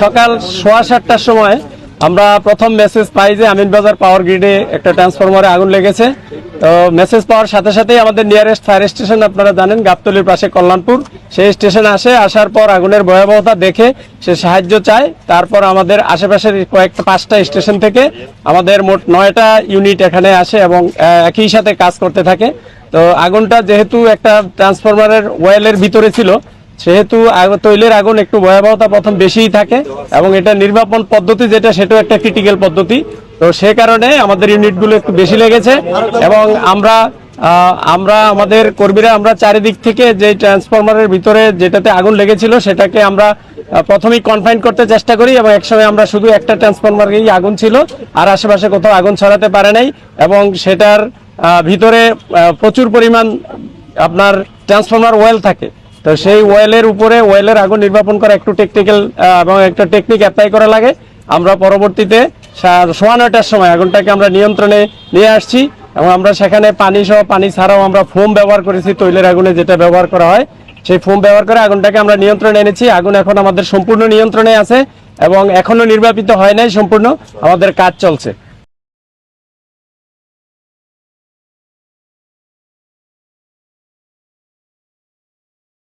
সকাল সোয়া সাতটার সময় আমরা প্রথম মেসেজ পাই যে আমিনবাজার পাওয়ার গ্রিডে একটা ট্রান্সফরমারে আগুন লেগেছে। তো মেসেজ পাওয়ার সাথে সাথেই আমাদের নিয়ারেস্ট ফায়ার স্টেশন আপনারা জানেন, গাবতলির পাশে কল্যাণপুর। সেই স্টেশন আসে, আসার পর আগুনের ভয়াবহতা দেখে সে সাহায্য চায়। তারপর আমাদের আশেপাশের কয়েকটা পাঁচটা স্টেশন থেকে আমাদের মোট নয়টা ইউনিট এখানে আসে এবং একই সাথে কাজ করতে থাকে। তো আগুনটা যেহেতু একটা ট্রান্সফরমারের ওয়েলের ভিতরে ছিল সেহেতু তৈলের আগুন একটু ভয়াবহতা প্রথম বেশিই থাকে এবং এটা নির্বাপন পদ্ধতি যেটা, সেটাও একটা ক্রিটিক্যাল পদ্ধতি। তো সে কারণে আমাদের ইউনিটগুলো একটু বেশি লেগেছে এবং আমরা আমরা, আমাদের কর্মীরা আমরা চারিদিক থেকে যে ট্রান্সফরমারের ভিতরে যেটাতে আগুন লেগেছিল, সেটাকে আমরা প্রথমেই কনফাইন করতে চেষ্টা করি এবং একসময় আমরা শুধু একটা ট্রান্সফরমারেই আগুন ছিল, আর আশেপাশে কোথাও আগুন ছড়াতে পারে নাই এবং সেটার ভিতরে প্রচুর পরিমাণ আপনার ট্রান্সফরমার ওয়েল থাকে। তো সেই ওয়েলের উপরে ওয়েলের আগুন নির্বাপন করা একটু টেকনিক্যাল এবং একটা টেকনিক অ্যাপ্লাই করা লাগে। আমরা পরবর্তীতে সোয়া নয়টার সময় আগুনটাকে আমরা নিয়ন্ত্রণে নিয়ে আসছি এবং আমরা সেখানে পানি সহ পানি ছাড়াও আমরা ফোম ব্যবহার করেছি তৈলের আগুনে যেটা ব্যবহার করা হয়। সেই ফোম ব্যবহার করে আগুনটাকে আমরা নিয়ন্ত্রণে এনেছি। আগুন এখন আমাদের সম্পূর্ণ নিয়ন্ত্রণে আছে এবং এখনও নির্বাপিত হয় নাই সম্পূর্ণ। আমাদের কাজ চলছে।